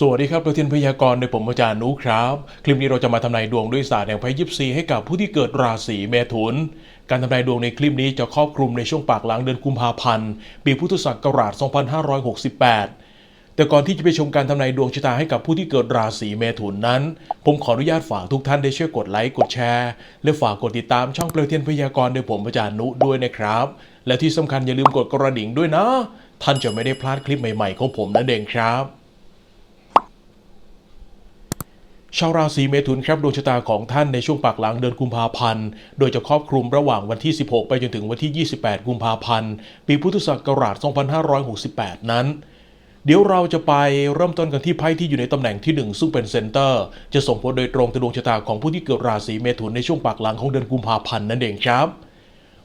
สวัสดีครับประเทียนพยากรณ์ในผมอาจารย์นุครับ คลิปนี้เราจะมาทำนายดวงด้วยศาสตร์แห่งไพ่ยิปซีให้กับผู้ที่เกิดราศีเมถุน การทำนายดวงในคลิปนี้จะครอบคลุมในช่วงปากหลังเดือนกุมภาพันธ์ปีพุทธศักราช 2568 แต่ก่อนที่จะไปชมการทำนายดวงชะตาให้กับผู้ที่เกิดราศีเมถุนนั้น ผมขออนุญาตฝากทุกท่านได้ช่วยกดไลค์กดแชร์ และฝากกดติดตามช่องเปลวเทียนพยากรณ์โดยผมอาจารย์นุด้วยนะครับ และที่สำคัญอย่าลืมกดกระดิ่งด้วยนะ ท่านจะไม่ได้พลาดคลิปใหม่ ๆ ของผมนั่นเองครับ ชาวราศีเมถุนครับดวงชะตาของท่านในช่วงปากหลังเดือนกุมภาพันธ์ โดยจะครอบคลุมระหว่างวันที่ 16 ไปจนถึงวันที่ 28 กุมภาพันธ์ ปีพุทธศักราช 2568 นั้น เดี๋ยวเราจะไปเริ่มต้นกันที่ไพ่ที่อยู่ในตำแหน่งที่ 1 ซึ่งเป็นเซนเตอร์ จะส่งผลโดยตรงต่อดวงชะตาของผู้ที่เกิดราศีเมถุนในช่วงปากหลังของเดือนกุมภาพันธ์นั่นเองครับ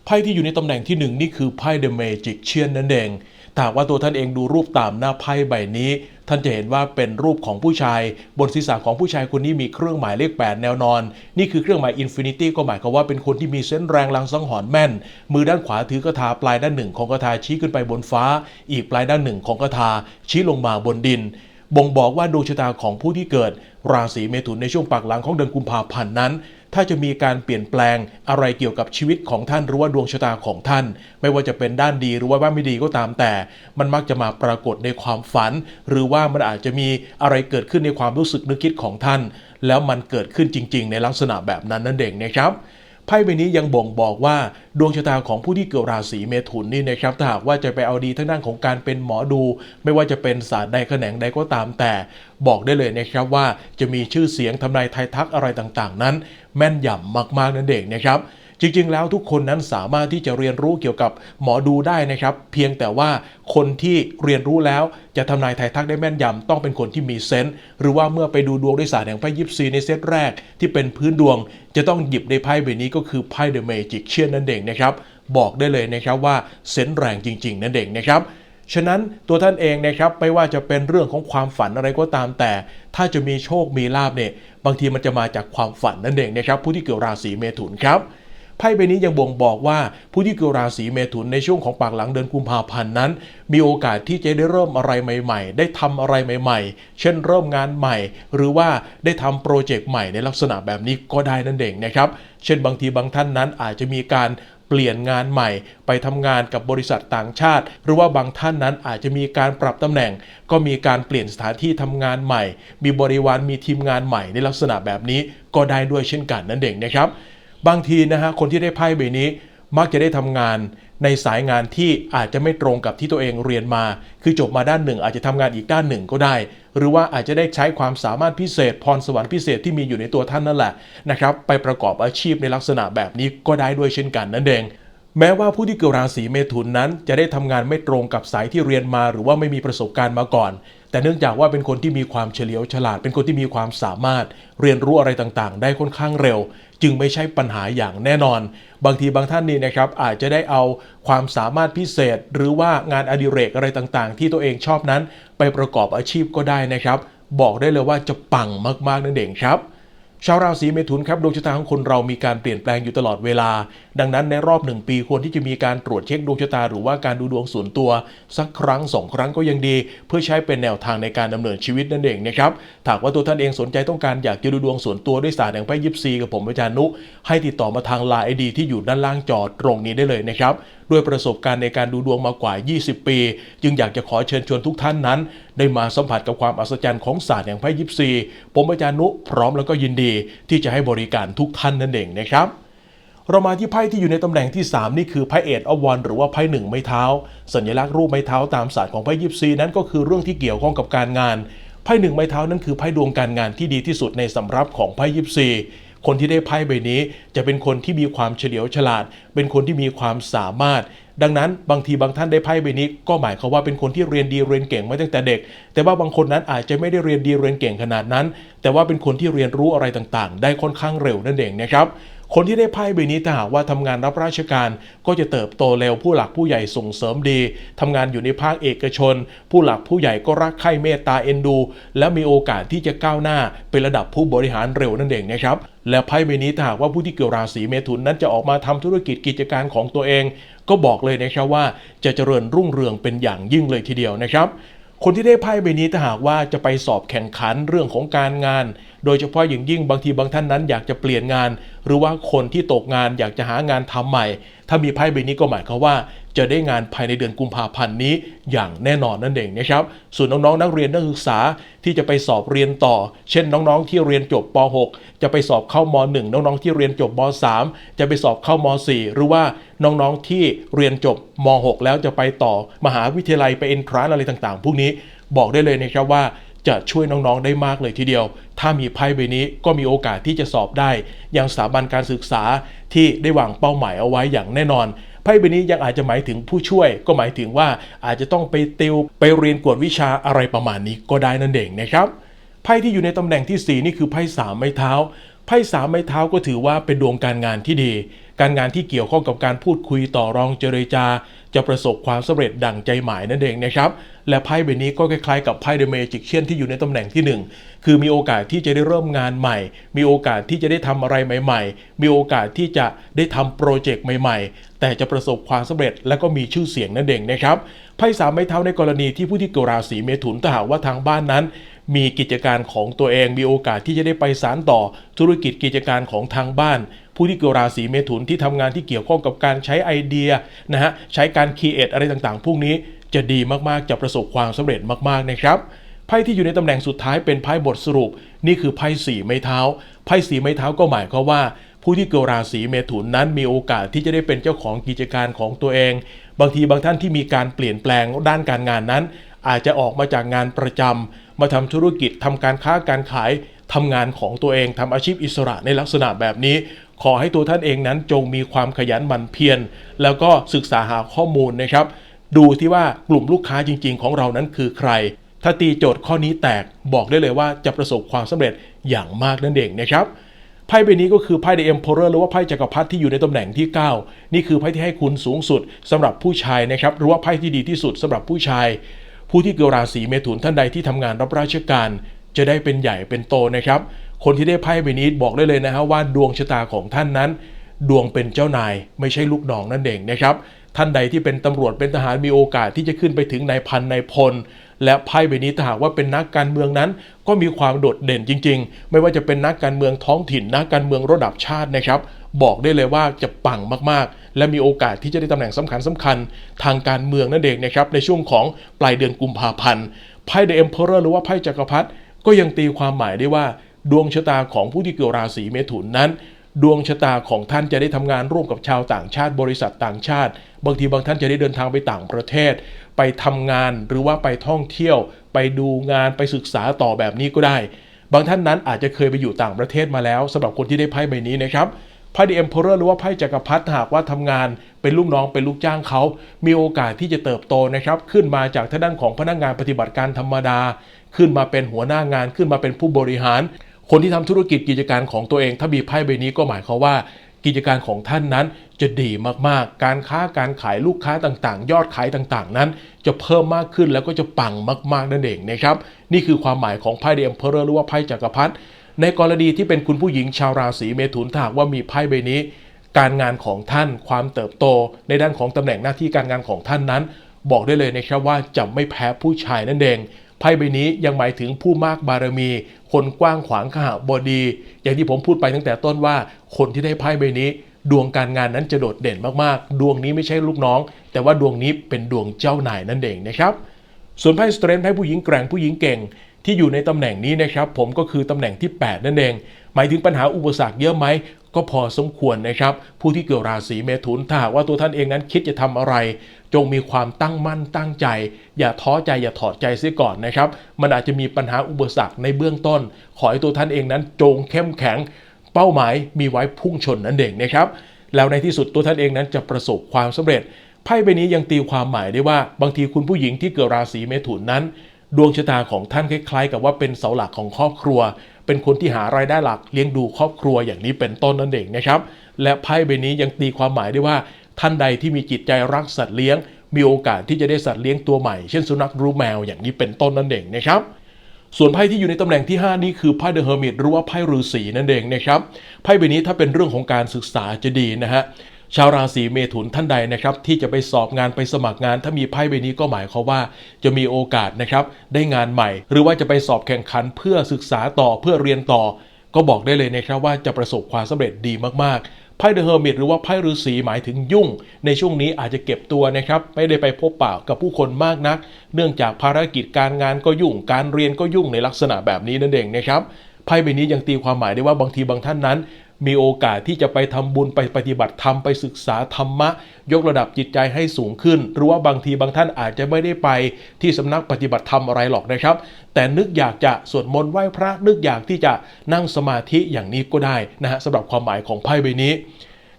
ไพ่ที่อยู่ในตำแหน่งที่หนึ่งนี่คือไพ่ The Magician นั่นเอง ถ้าว่าตัวท่านเองดูรูปตามหน้าไพ่ใบนี้ ท่านจะเห็นว่าเป็นรูปของผู้ชาย บนศีรษะของผู้ชายคนนี้มีเครื่องหมายเลข 8 แนวนอน นี่คือเครื่องหมายอินฟินิตี้ก็หมายความว่าเป็นคนที่มีเส้นแรงลังสังหรณ์แม่น มือด้านขวาถือกระทาปลายด้านหนึ่งของกระทาชี้ขึ้นไปบนฟ้า อีกปลายด้านหนึ่งของกระทาชี้ลงมาบนดินบ่งบอกว่าดวงชะตาของผู้ที่เกิด ราศีเมถุนในช่วงปากหลังของเดือนกุมภาพันธ์นั้น ถ้าจะมีการเปลี่ยนแปลงอะไรเกี่ยวกับชีวิตของท่านหรือว่าดวงชะตาของท่าน ไม่ว่าจะเป็นด้านดีหรือว่าด้านไม่ดีก็ตามแต่ มันมักจะมาปรากฏในความฝัน หรือว่ามันอาจจะมีอะไรเกิดขึ้นในความรู้สึกนึกคิดของท่าน แล้วมันเกิดขึ้นจริง ๆ ในลักษณะแบบนั้นนั่นเองนะครับ ไพ่ใบนี้ยังบ่งบอกว่าดวงชะตาของผู้ที่เกิดราศีเมถุนนี่นะครับถ้าหากว่าจะไปเอาดีทางด้านของการเป็นหมอดู ไม่ว่าจะเป็นศาสตร์ใดแขนงใดก็ตามแต่ บอกได้เลยนะครับว่าจะมีชื่อเสียงทำนายทายทักอะไรต่างๆ นั้น แม่นยำมากๆนั่นเองนะครับ จริงๆ แล้วทุกคนนั้นสามารถที่จะเรียนรู้เกี่ยวกับหมอดูได้นะครับ เพียงแต่ว่าคนที่เรียนรู้แล้วจะทำนายไทายทักได้แม่นยำต้องเป็นคนที่มีเซนส์หรือว่าเมื่อไปดูดวงด้วยศาสตร์แห่งไพ่ยิปซีในเซตแรกที่เป็นพื้นดวง จะต้องหยิบในไพ่ใบนี้ก็คือไพ่เดอะเมจิกเชียนนั่นเองนะครับบอกได้เลยนะครับว่าเซนส์แรงจริง ๆ นั่นเองนะครับฉะนั้นตัวท่านเองนะครับไม่ว่าจะเป็นเรื่องของความฝันอะไรก็ตามแต่ ถ้าจะมีโชคมีลาบเนี่ยบางทีมันจะมาจากความฝันนั่นเองนะครับผู้ที่เกิดราศีเมถุนครับ ไพ่ใบนี้ยังบ่งบอกว่าผู้ที่เกิดราศีเมถุนในช่วงของปากหลังเดือนกุมภาพันธ์นั้น มีโอกาสที่จะได้เริ่มอะไรใหม่ ๆ ได้ทำอะไรใหม่ ๆ เช่นเริ่มงานใหม่ หรือว่าได้ทำโปรเจกต์ใหม่ในลักษณะแบบนี้ก็ได้นั่นเองนะครับ เช่นบางทีบางท่านนั้นอาจจะมีการเปลี่ยนงานใหม่ ไปทำงานกับบริษัทต่างชาติ หรือว่าบางท่านนั้นอาจจะมีการปรับตำแหน่ง ก็มีการเปลี่ยนสถานที่ทำงานใหม่ มีบริวารมีทีมงานใหม่ในลักษณะแบบนี้ก็ได้ด้วยเช่นกันนั่นเองนะครับ บางทีนะฮะคนที่ได้ไพ่ใบนี้ มักจะได้ทำงานในสายงานที่อาจจะไม่ตรงกับที่ตัวเองเรียนมา คือจบมาด้านหนึ่ง อาจจะทำงานอีกด้านหนึ่งก็ได้ หรือว่าอาจจะได้ใช้ความสามารถพิเศษ พรสวรรค์พิเศษที่มีอยู่ในตัวท่านนั่นแหละนะครับไปประกอบอาชีพในลักษณะแบบนี้ก็ได้ด้วยเช่นกันนั่นเองแม้ว่าผู้ที่เกิดราศีเมถุนนั้น จะได้ทำงานไม่ตรงกับสายที่เรียนมา หรือว่าไม่มีประสบการณ์มาก่อน แต่เนื่องจากว่าเป็นคนที่มีความเฉลียวฉลาด เป็นคนที่มีความสามารถเรียนรู้อะไรต่างๆ ได้ค่อนข้างเร็ว จึงไม่ใช่ปัญหาอย่างแน่นอน บางทีบางท่านนี่นะครับอาจจะได้เอาความสามารถพิเศษ หรือว่างานอดิเรกอะไรต่างๆ ที่ตัวเองชอบนั้น ไปประกอบอาชีพก็ได้นะครับ บอกได้เลยว่าจะปังมากๆนั่นเองครับ ชาวราศีเมถุนครับดวงชะตาของคนเรามีการเปลี่ยนแปลงอยู่ตลอดเวลา ดังนั้นในรอบหนึ่งปีควรที่จะมีการตรวจเช็คดวงชะตาหรือว่าการดูดวงส่วนตัว สักครั้งสองครั้งก็ยังดี เพื่อใช้เป็นแนวทางในการดำเนินชีวิตนั่นเองนะครับถาหากว่าตัวท่านเองสนใจต้องการอยากจะดูดวงส่วนตัวด้วยศาสตร์แห่งไพ่ยิปซีกับผมอาจารย์นุ ให้ติดต่อมาทางไลน์ไอดีที่อยู่ด้านล่างจอตรงนี้ได้เลยนะครับ ด้วยประสบการณ์ในการดูดวงมากว่า 20 ปี จึงอยากจะขอเชิญชวนทุกท่านนั้น ได้มาสัมผัสกับความอัศจรรย์ของศาสตร์แห่งไพ่ยิปซีผมอาจารย์นุพร้อมแล้วก็ยินดี ที่จะให้บริการทุกท่านนั่นเองนะครับเรามาที่ไพ่ที่อยู่ในตำแหน่งที่ 3 นี่คือไพ่เอ็ดอวันหรือว่าไพ่หนึ่งไม้เท้า สัญลักษณ์รูปไม้เท้าตามศาสตร์ของไพ่ยิปซีนั้นก็คือเรื่องที่เกี่ยวข้องกับการงานไพ่หนึ่งไม้เท้านั้นคือไพ่ดวงการงานที่ดีที่สุดในสำรับของไพ่ยิปซี คนที่ได้ไพ่ใบนี้จะเป็นคนที่มีความเฉลียวฉลาด เป็นคนที่มีความสามารถ ดังนั้นบางทีบางท่านได้ไพ่ใบนี้ ก็หมายความว่าเป็นคนที่เรียนดีเรียนเก่งมาตั้งแต่เด็ก แต่ว่าบางคนนั้นอาจจะไม่ได้เรียนดีเรียนเก่งขนาดนั้น แต่ว่าเป็นคนที่เรียนรู้อะไรต่างๆ ได้ค่อนข้างเร็วนั่นเองนะครับ คนที่ได้ไพ่ใบนี้ถ้าหากว่าทำงานรับราชการก็จะเติบโตเร็วผู้หลักผู้ใหญ่ส่งเสริมดีทำงานอยู่ในภาคเอกชน ผู้หลักผู้ใหญ่ก็รักใคร่เมตตาเอ็นดู และมีโอกาสที่จะก้าวหน้าเป็นระดับผู้บริหารเร็วนั่นเองนะครับและไพ่ใบนี้ถ้าหากว่าผู้ที่เกิดราศีเมถุนนั้นจะออกมาทำธุรกิจกิจการของตัวเอง ก็บอกเลยนะครับว่าจะเจริญรุ่งเรืองเป็นอย่างยิ่งเลยทีเดียวนะครับ คนที่ได้ไพ่ใบนี้ถ้าหากว่าจะไปสอบแข่งขันเรื่องของการงาน โดยเฉพาะอย่างยิ่งบางทีบางท่านนั้นอยากจะเปลี่ยนงาน หรือว่าคนที่ตกงานอยากจะหางานทำใหม่ ถ้ามีไพ่ใบนี้ก็หมายความว่า จะได้งานภายในเดือนกุมภาพันธ์นี้อย่างแน่นอนนั่นเองนะครับ ส่วนน้องๆ นักเรียนนักศึกษาที่จะไปสอบเรียนต่อ เช่นน้องๆ ที่เรียนจบป .6 จะไปสอบเข้าม 1 น้องๆ ที่เรียนจบม 3 จะไปสอบเข้าม 4 หรือว่าน้องๆ ที่เรียนจบม 6 แล้วจะไปต่อมหาวิทยาลัยไปเอ็นทรานอะไรต่างๆ พวกนี้บอกได้เลยนะครับว่าจะช่วยน้องๆ ได้มากเลยทีเดียว ถ้ามีไพ่ใบนี้ก็มีโอกาสที่จะสอบได้ อยังสถาบันการศึกษาที่ได้วางเป้าหมายเอาไว้อย่างแน่นอน ไพ่ใบนี้ยังอาจจะหมายถึงผู้ช่วย ก็หมายถึงว่าอาจจะต้องไปติวไปเรียนกวดวิชาอะไรประมาณนี้ก็ได้นั่นเองนะครับไพ่ที่อยู่ในตำแหน่งที่ 4 นี่คือไพ่สามไม้เท้าไพ่สามไม้เท้าก็ถือว่าเป็นดวงการงานที่ดี การงานที่เกี่ยวข้องกับการพูดคุยต่อรองเจรจา จะประสบความสำเร็จดั่งใจหมายนั่นเองนะครับ และไพ่ใบนี้ก็คล้ายๆกับไพ่เดอะเมจิกเชียนที่อยู่ในตำแหน่งที่ 1 คือมีโอกาสที่จะได้เริ่มงานใหม่ มีโอกาสที่จะได้ทำอะไรใหม่ ๆ มีโอกาสที่จะได้ทำโปรเจกต์ใหม่ ๆ แต่จะประสบความสำเร็จและก็มีชื่อเสียงนั่นเองนะครับไพ่สามไม้เท้าในกรณีที่ผู้ที่เกิดราศีเมถุนถ้าหากว่าทางบ้านนั้นมีกิจการของตัวเองมีโอกาสที่จะได้ไปสานต่อธุรกิจกิจการของทางบ้าน ผู้ที่เกิดราศีเมถุนที่ทำงานที่เกี่ยวข้องกับการใช้ไอเดียนะฮะใช้การคีเอทอะไรต่างๆ พวกนี้จะดีมากๆจะประสบความสำเร็จมากๆนะครับไพ่ที่อยู่ในตำแหน่งสุดท้ายเป็นไพ่บทสรุป นี่คือไพ่สีไม้เท้าไพ่สีไม้เท้าก็หมายความว่าผู้ที่เกิดราศีเมถุนนั้นมีโอกาสที่จะได้เป็นเจ้าของกิจการของตัวเอง บางทีบางท่านที่มีการเปลี่ยนแปลงด้านการงานนั้น อาจจะออกมาจากงานประจำมาทำธุรกิจทำการค้าการขายทำงานของตัวเองทำอาชีพอิสระในลักษณะแบบนี้ ขอให้ตัวท่านเองนั้นจงมีความขยันหมั่นเพียรแล้วก็ศึกษาหาข้อมูลนะครับ ดูที่ว่ากลุ่มลูกค้าจริง ๆ ของเรานั้นคือใคร ถ้าตีโจทย์ข้อนี้แตกบอกได้เลยว่าจะประสบความสำเร็จอย่างมากนั่นเองนะครับไพ่ใบนี้ก็คือไพ่ The Emperor หรือว่าไพ่จักรพรรดิที่อยู่ในตำแหน่งที่ 9 นี่คือไพ่ที่ให้คุณสูงสุดสำหรับผู้ชายนะครับหรือว่าไพ่ที่ดีที่สุดสำหรับผู้ชาย ผู้ที่เกิดราศีเมถุนท่านใดที่ทำงานรับราชการ จะได้เป็นใหญ่เป็นโตนะครับ คนที่ได้ไพ่ใบนี้บอกได้เลยนะฮะว่าดวงชะตาของท่านนั้น ดวงเป็นเจ้านายไม่ใช่ลูกน้องนั่นเองนะครับท่านใดที่เป็นตำรวจเป็นทหารมีโอกาสที่จะขึ้นไปถึงนายพันนายพล และไพ่ใบนี้ถ้าหากว่าเป็นนักการเมืองนั้น ก็มีความโดดเด่นจริง ๆ ไม่ว่าจะเป็นนักการเมืองท้องถิ่น นักการเมืองระดับชาตินะครับ บอกได้เลยว่าจะปังมากๆ และมีโอกาสที่จะได้ตำแหน่งสำคัญสำคัญทางการเมืองนั่นเองนะครับในช่วงของปลายเดือนกุมภาพันธ์ไพ่ The Emperor หรือว่าไพ่จักรพรรดิก็ยังตีความหมายได้ว่า ดวงชะตาของผู้ที่เกิดราศีเมถุนนั้น ดวงชะตาของท่านจะได้ทำงานร่วมกับชาวต่างชาติบริษัทต่างชาติ บางทีบางท่านจะได้เดินทางไปต่างประเทศ ไปทำงานหรือว่าไปท่องเที่ยว ไปดูงานไปศึกษาต่อแบบนี้ก็ได้ บางท่านนั้นอาจจะเคยไปอยู่ต่างประเทศมาแล้วสำหรับคนที่ได้ไพ่ใบนี้นะครับไพ่ The Emperor หรือว่าไพ่จักรพรรดิหากว่าทำงาน เป็นลูกน้องเป็นลูกจ้างเขา มีโอกาสที่จะเติบโตนะครับ ขึ้นมาจากทางด้านของพนักงานปฏิบัติการธรรมดา ขึ้นมาเป็นหัวหน้างานขึ้นมาเป็นผู้บริหาร คนที่ทำธุรกิจกิจการของตัวเอง ถ้ามีไพ่ใบนี้ก็หมายความว่า กิจการของท่านนั้นจะดีมากๆ การค้าการขายลูกค้าต่างๆ ยอดขายต่างๆ นั้น จะเพิ่มมากขึ้นแล้วก็จะปังมาก ๆ นั่นเองนะครับ นี่คือความหมายของไพ่เดมเพอร์หรือว่าไพ่จักรพรรดิในกรณีที่เป็นคุณผู้หญิงชาวราศีเมถุนถ้าหากว่ามีไพ่ใบนี้ การงานของท่านความเติบโต ในด้านของตำแหน่งหน้าที่การงานของท่านนั้น บอกได้เลยนะครับว่าจะไม่แพ้ผู้ชายนั่นเอง ไพ่ใบนี้ยังหมายถึงผู้มากบารมี คนกว้างขวางขหบดี อย่างที่ผมพูดไปตั้งแต่ต้นว่า คนที่ได้ไพ่ใบนี้ ดวงการงานนั้นจะโดดเด่นมากๆ ดวงนี้ไม่ใช่ลูกน้อง แต่ว่าดวงนี้เป็นดวงเจ้านายนั่นเองนะครับส่วนไพ่สเตรนท์ไพ่ผู้หญิงแกร่งผู้หญิงเก่งที่อยู่ในตำแหน่งนี้นะครับผมก็คือตำแหน่งที่ 8 นั่นเอง หมายถึงปัญหาอุปสรรคเยอะไหม ก็พอสมควรนะครับ ผู้ที่เกิดราศีเมถุนถ้าหากว่าตัวท่านเองนั้นคิดจะทำอะไร จงมีความตั้งมั่นตั้งใจ อย่าท้อใจอย่าถอดใจเสียก่อนนะครับ มันอาจจะมีปัญหาอุปสรรคในเบื้องต้น ขอให้ตัวท่านเองนั้นจงเข้มแข็ง เป้าหมายมีไว้พุ่งชนนั่นเองนะครับ แล้วในที่สุดตัวท่านเองนั้นจะประสบความสำเร็จไพ่ใบนี้ยังตีความหมายได้ว่าบางทีคุณผู้หญิงที่เกิดราศีเมถุนนั้น ดวงชะตาของท่านคล้ายๆ กับว่าเป็นเสาหลักของครอบครัว เป็นคนที่หารายได้หลักเลี้ยงดูครอบครัวอย่างนี้เป็นต้นนั่นเองนะครับ และไพ่ใบนี้ยังตีความหมายได้ว่า ท่านใดที่มีจิตใจรักสัตว์เลี้ยง มีโอกาสที่จะได้สัตว์เลี้ยงตัวใหม่ เช่นสุนัขรูแมวอย่างนี้เป็นต้นนั่นเองนะครับส่วนไพ่ที่อยู่ในตำแหน่งที่ 5 นี้คือไพ่เดอะเฮอร์มิตหรือว่าไพ่ฤาษีนั่นเองนะครับไพ่ใบนี้ถ้าเป็นเรื่องของการศึกษาจะดีนะฮะ ชาวราศีเมถุนท่านใดนะครับที่จะไปสอบงานไปสมัครงาน ถ้ามีไพ่ใบนี้ก็หมายความว่า จะมีโอกาสนะครับได้งานใหม่ หรือว่าจะไปสอบแข่งขันเพื่อศึกษาต่อเพื่อเรียนต่อ ก็บอกได้เลยนะครับว่าจะประสบความสำเร็จดีมากๆไพ่เดอะเฮอร์มิตหรือว่าไพ่ฤาษีหมายถึงยุ่ง ในช่วงนี้อาจจะเก็บตัวนะครับไม่ได้ไปพบปะกับผู้คนมากนัก เนื่องจากภารกิจการงานก็ยุ่ง การเรียนก็ยุ่งในลักษณะแบบนี้นั่นเองนะครับไพ่ใบนี้ยังตีความหมายได้ว่าบางทีบางท่านนั้น มีโอกาสที่จะไปทำบุญไปปฏิบัติธรรมไปศึกษาธรรมะ ยกระดับจิตใจให้สูงขึ้น หรือว่าบางทีบางท่านอาจจะไม่ได้ไปที่สำนักปฏิบัติธรรมอะไรหรอกนะครับ แต่นึกอยากจะสวดมนต์ไหว้พระนึกอยากที่จะนั่งสมาธิอย่างนี้ก็ได้นะฮะสำหรับความหมายของไพ่ใบนี้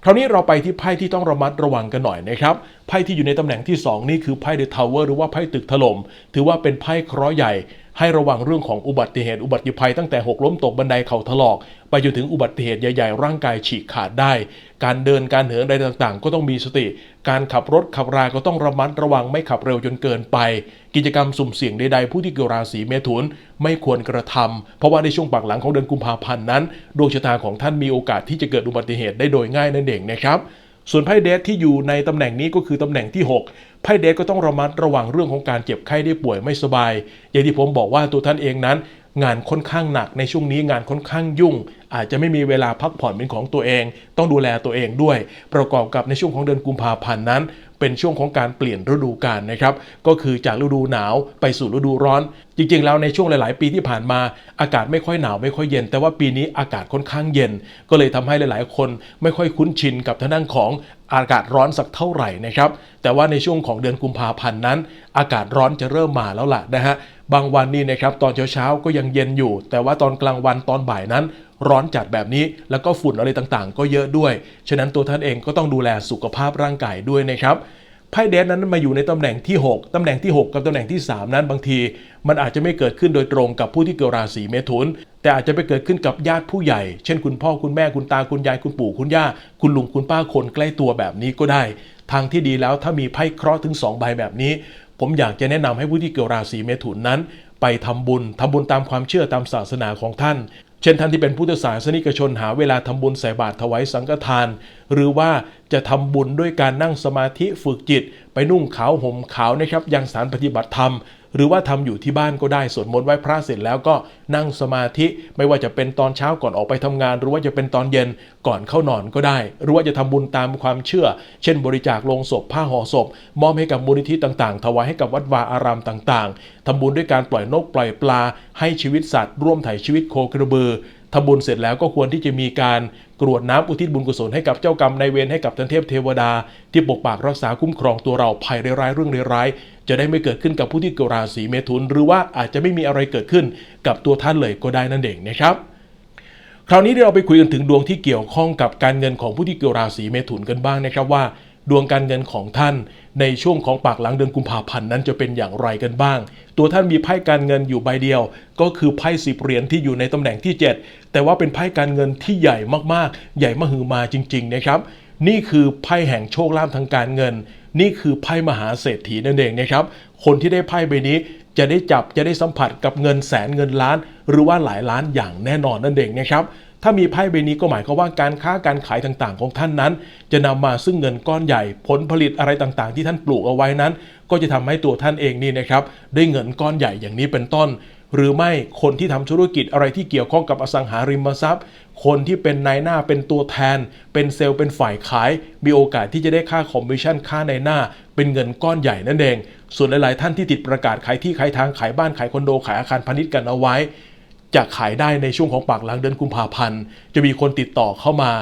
คราวนี้เราไปที่ไพ่ที่ต้องระมัดระวังกันหน่อยนะครับไพ่ที่อยู่ในตำแหน่งที่ 2 นี่คือไพ่เดอะทาวเวอร์หรือว่าไพ่ตึกถล่มถือว่าเป็นไพ่เคราะห์ใหญ่ ให้ระวังเรื่องของอุบัติเหตุอุบัติภัยตั้งแต่หกล้มตกบันไดเข่าถลอก ไปจนถึงอุบัติเหตุใหญ่ๆ ร่างกายฉีกขาดได้ การเดินการเหินอะไรต่างๆ ก็ต้องมีสติ การขับรถขับราก็ต้องระมัดระวังไม่ขับเร็วจนเกินไป กิจกรรมสุ่มเสี่ยงใดๆผู้ที่เกี่ยวราศีเมถุนไม่ควรกระทำเพราะว่าในช่วงปากหลังของเดือนกุมภาพันธ์นั้นดวงชะตาของท่านมีโอกาสที่จะเกิดอุบัติเหตุได้โดยง่ายนั่นเองนะครับ ส่วนไพ่เดทที่อยู่ในตำแหน่งนี้ก็คือตำแหน่งที่ 6 ไพ่เดทก็ต้องระมัดระวังเรื่องของการเจ็บไข้ได้ป่วยไม่สบาย อย่างที่ผมบอกว่าตัวท่านเองนั้น งานค่อนข้างหนักในช่วงนี้งานค่อนข้างยุ่ง อาจจะไม่มีเวลาพักผ่อนเป็นของตัวเอง ต้องดูแลตัวเองด้วย ประกอบกับในช่วงของเดือนกุมภาพันธ์นั้น เป็นช่วงของการเปลี่ยนฤดูกาลนะครับก็คือจากฤดูหนาวไปสู่ฤดูร้อน จริงๆ แล้วในช่วงหลาย ๆ ปีที่ผ่านมา อากาศไม่ค่อยหนาวไม่ค่อยเย็น แต่ว่าปีนี้อากาศค่อนข้างเย็น ก็เลยทำให้หลายๆ คนไม่ค่อยคุ้นชินกับทางด้านของอากาศร้อนสักเท่าไหร่นะครับ แต่ว่าในช่วงของเดือนกุมภาพันธ์นั้น อากาศร้อนจะเริ่มมาแล้วล่ะนะฮะ บางวันนี่นะครับตอนเช้าๆก็ยังเย็นอยู่ แต่ว่าตอนกลางวันตอนบ่ายนั้น ร้อนจัดแบบนี้ แล้วก็ฝุ่นอะไรต่างๆ ก็เยอะด้วย ฉะนั้นตัวท่านเองก็ต้องดูแลสุขภาพร่างกายด้วยนะครับไพ่เดนนั้นมาอยู่ในตำแหน่งที่ 6 ตำแหน่งที่ 6 กับตำแหน่งที่ 3 นั้นบางที มันอาจจะไม่เกิดขึ้นโดยตรงกับผู้ที่เกิดราศีเมถุน แต่อาจจะไปเกิดขึ้นกับญาติผู้ใหญ่ เช่นคุณพ่อคุณแม่คุณตาคุณยายคุณปู่คุณย่า คุณลุงคุณป้าคนใกล้ตัวแบบนี้ก็ได้ ทางที่ดีแล้วถ้ามีไพ่เคราะห์ถึง 2 ใบแบบนี้ ผมอยากจะแนะนำให้ผู้ที่เกิดราศีเมถุนนั้น ไปทำบุญทำบุญตามความเชื่อตามศาสนาของท่าน เช่นท่านที่เป็นพุทธศาสนิกชนหาเวลาทำบุญใส่บาตรถวายสังฆทาน หรือว่าจะทำบุญด้วยการนั่งสมาธิฝึกจิต ไปนุ่งขาวห่มขาวนะครับยังสารปฏิบัติธรรม หรือว่าทำอยู่ที่บ้านก็ได้สวดมนต์ไหว้พระเสร็จแล้วก็นั่งสมาธิไม่ว่าจะเป็นตอนเช้าก่อนออกไปทำงาน หรือว่าจะเป็นตอนเย็นก่อนเข้านอนก็ได้ หรือว่าจะทำบุญตามความเชื่อ เช่น บริจาคลงศพผ้าห่อศพ มอบให้กับมูลนิธิต่างๆ ถวายให้กับวัดวาอารามต่างๆทำบุญด้วยการปล่อยนกปล่อยปลา ให้ชีวิตสัตว์ ร่วมถ่ายชีวิตโคกระบือ ทำบุญเสร็จแล้วก็ควรที่จะมีการกรวดน้ำอุทิศบุญกุศลให้กับเจ้ากรรมนายเวรให้กับทันเทพเทวดา ที่ปกปักรักษาคุ้มครองตัวเราภัยร้ายเรื่องร้าย จะได้ไม่เกิดขึ้นกับผู้ที่เกิดราศีเมถุน หรือว่าอาจจะไม่มีอะไรเกิดขึ้นกับตัวท่านเลยก็ได้นั่นเองนะครับคราวนี้เราไปคุยกันถึงดวงที่เกี่ยวข้องกับการเงินของผู้ที่เกิดราศีเมถุนกันบ้างนะครับว่า ดวงการเงินของท่าน ในช่วงของปากหลังเดือนกุมภาพันธ์นั้นจะเป็นอย่างไรกันบ้าง ตัวท่านมีไพ่การเงินอยู่ใบเดียว ก็คือไพ่สิบเหรียญที่อยู่ในตำแหน่งที่ 7 แต่ว่าเป็นไพ่การเงินที่ใหญ่มากๆ ใหญ่มหึมาจริง ๆ นะครับ นี่คือไพ่แห่งโชคลาภทางการเงิน นี่คือไพ่มหาเศรษฐีนั่นเองนะครับ คนที่ได้ไพ่ใบนี้จะได้จับจะได้สัมผัสกับเงินแสนเงินล้าน หรือว่าหลายล้านอย่างแน่นอนนั่นเองนะครับ ถ้ามีไพ่ใบนี้ก็หมายความว่าการค้าการขายต่างๆ ของท่านนั้น จะนำมาซึ่งเงินก้อนใหญ่ ผลผลิตอะไรต่างๆ ที่ท่านปลูกเอาไว้นั้น ก็จะทำให้ตัวท่านเองนี่นะครับได้เงินก้อนใหญ่อย่างนี้เป็นต้น หรือไม่คนที่ทำธุรกิจอะไรที่เกี่ยวข้องกับอสังหาริมทรัพย์ คนที่เป็นนายหน้าเป็นตัวแทน เป็นเซลล์เป็นฝ่ายขาย มีโอกาสที่จะได้ค่าคอมมิชชั่นค่านายหน้า เป็นเงินก้อนใหญ่นั่นเอง ส่วนหลายๆ ท่านที่ติดประกาศขายที่ขายทางขายบ้านขายคอนโดขายอาคารพาณิชย์กันเอาไว้ จะขายได้ในช่วงของปากหลังเดือนกุมภาพันธ์ จะมีคนติดต่อเข้ามา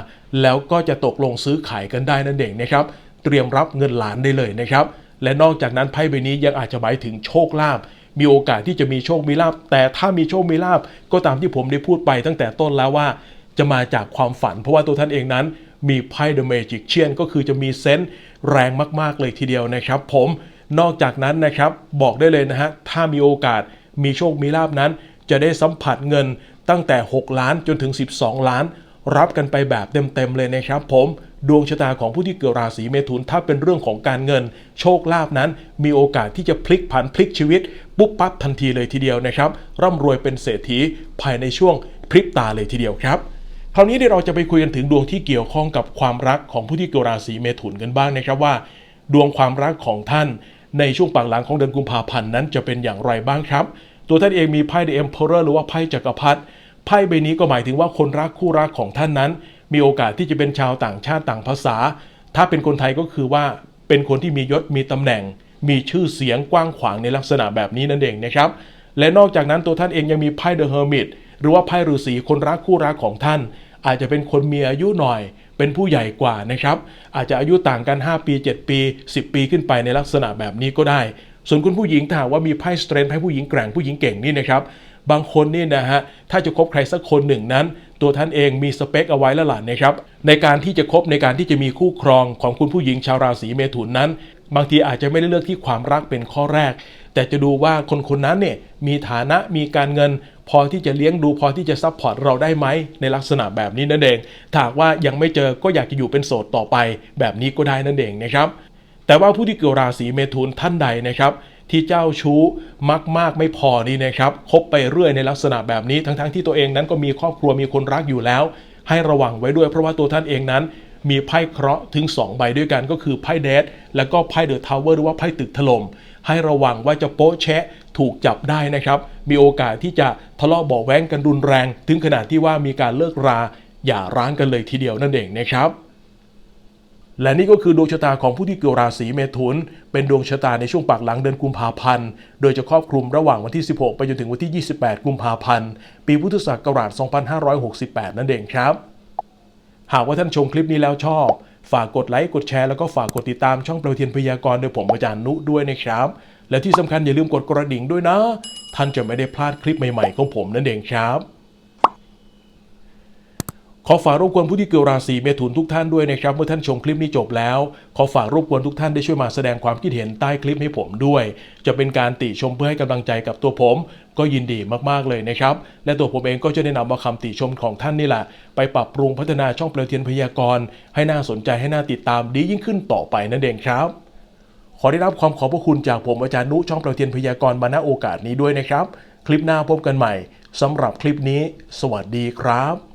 แล้วก็จะตกลงซื้อขายกันได้นั่นเองนะครับ เตรียมรับเงินล้านได้เลยนะครับ และนอกจากนั้นไพ่ใบนี้ยังอาจจะหมายถึงโชคลาภมีโอกาสที่จะมีโชคมีลาภแต่ถ้ามีโชคมีลาภก็ตามที่ผมได้พูดไปตั้งแต่ต้นแล้วว่า จะมาจากความฝัน เพราะว่าตัวท่านเองนั้น มีไพ่เดอะเมจิกเชียนก็คือจะมีเซนส์แรงมากๆเลยทีเดียวนะครับ ผมนอกจากนั้นนะครับบอกได้เลยนะฮะถ้ามีโอกาสมีโชคมีลาภนั้น จะได้สัมผัสเงินตั้งแต่ 6 ล้านจนถึง 12 ล้าน รับกันไปแบบเต็มๆเลยนะครับผมดวงชะตาของผู้ที่เกิดราศีเมถุนถ้าเป็นเรื่องของการเงิน โชคลาภนั้น มีโอกาสที่จะพลิกผันพลิกชีวิต ปุ๊บปั๊บทันทีเลยทีเดียวนะครับ ร่ำรวยเป็นเศรษฐีภายในช่วงพริบตาเลยทีเดียวครับ คราวนี้เดี๋ยวเราจะไปคุยกันถึงดวงที่เกี่ยวข้องกับความรักของผู้ที่เกิดราศีเมถุนกันบ้างนะครับว่า ดวงความรักของท่าน ในช่วงปากหลังของเดือนกุมภาพันธ์นั้นจะเป็นอย่างไรบ้างครับ ตัวท่านเองมีไพ่ The Emperor หรือว่าไพ่จักรพรรดิไพ่ใบนี้ก็หมายถึงว่าคนรักคู่รักของท่านนั้น มีโอกาสที่จะเป็นชาวต่างชาติต่างภาษา ถ้าเป็นคนไทยก็คือว่าเป็นคนที่มียศมีตำแหน่ง มีชื่อเสียงกว้างขวางในลักษณะแบบนี้นั่นเองนะครับและนอกจากนั้นตัวท่านเองยังมีไพ่ The Hermit หรือว่าไพ่ฤาษีคนรักคู่รักของท่าน อาจจะเป็นคนมีอายุหน่อย เป็นผู้ใหญ่กว่านะครับ อาจจะอายุต่างกัน 5 ปี 7 ปี 10 ปีขึ้นไปในลักษณะแบบนี้ก็ได้ ส่วนคุณผู้หญิงถ้าหากว่ามีไพ่สเตรนไพ่ผู้หญิงแกร่งผู้หญิงเก่งนี่นะครับบางคนนี่นะฮะถ้าจะคบใครสักคนหนึ่งนั้น ตัวท่านเองมีสเปคเอาไว้แล้วล่ะนะครับในการที่จะคบในการที่จะมีคู่ครองของคุณผู้หญิงชาวราศีเมถุนนั้น บางทีอาจจะไม่ได้เลือกที่ความรักเป็นข้อแรก แต่จะดูว่าคนคนนั้นเนี่ยมีฐานะมีการเงิน พอที่จะเลี้ยงดูพอที่จะซัพพอร์ตเราได้ไหมในลักษณะแบบนี้นั่นเองถ้าหากว่ายังไม่เจอก็อยากจะอยู่เป็นโสดต่อไป แบบนี้ก็ได้นั่นเองนะครับ แต่ว่าผู้ที่เกิดราศีเมถุนท่านใดนะครับที่เจ้าชู้มากมากไม่พอนี่นะครับคบไปเรื่อยในลักษณะแบบนี้ทั้งๆที่ตัวเองนั้นก็มีครอบครัวมีคนรักอยู่แล้ว ให้ระวังไว้ด้วยเพราะว่าตัวท่านเองนั้น มีไพ่เคราะห์ถึง 2 ใบด้วยกันก็คือไพ่เดทแล้วก็ไพ่เดอะทาวเวอร์หรือว่าไพ่ตึกถล่มให้ระวังว่าจะโป๊ะแชะถูกจับได้นะครับ มีโอกาสที่จะทะเลาะเบาแว้งกันรุนแรง ถึงขนาดที่ว่ามีการเลิกราอย่าร้างกันเลยทีเดียวนั่นเองนะครับ และนี่ก็คือดวงชะตาของผู้ที่เกิดราศีเมถุน เป็นดวงชะตาในช่วงปากหลังเดือนกุมภาพันธ์ โดยจะครอบคลุมระหว่างวันที่ 16 ไปจนถึงวันที่ 28 กุมภาพันธ์ ปีพุทธศักราช 2568 นั่นเองครับ หากว่าท่านชมคลิปนี้แล้วชอบ ฝากกดไลค์ กดแชร์ แล้วก็ฝากกดติดตามช่องเปลวเทียนพยากรณ์โดยผมอาจารย์นุด้วยนะครับ และที่สำคัญอย่าลืมกดกระดิ่งด้วยนะ ท่านจะไม่ได้พลาดคลิปใหม่ๆของผมนั่นเองครับ ขอฝากรบกวนผู้ที่เกิดราศีเมถุนทุกท่านด้วยนะครับ เมื่อท่านชมคลิปนี้จบแล้ว ขอฝากรบกวนทุกท่านได้ช่วยมาแสดงความคิดเห็นใต้คลิปให้ผมด้วย จะเป็นการติชมเพื่อให้กำลังใจกับตัวผม ก็ยินดีมากๆเลยนะครับ และตัวผมเองก็จะได้นำเอาคำติชมของท่านนี่แหละ ไปปรับปรุงพัฒนาช่องเปลวเทียนพยากรณ์ให้น่าสนใจให้น่าติดตามดียิ่งขึ้นต่อไปนั่นเองครับ ขอได้รับความขอบพระคุณจากผมอาจารย์นุช่องเปลวเทียนพยากรณ์มาณโอกาสนี้ด้วยนะครับ คลิปหน้าพบกันใหม่สำหรับคลิปนี้ สวัสดีครับ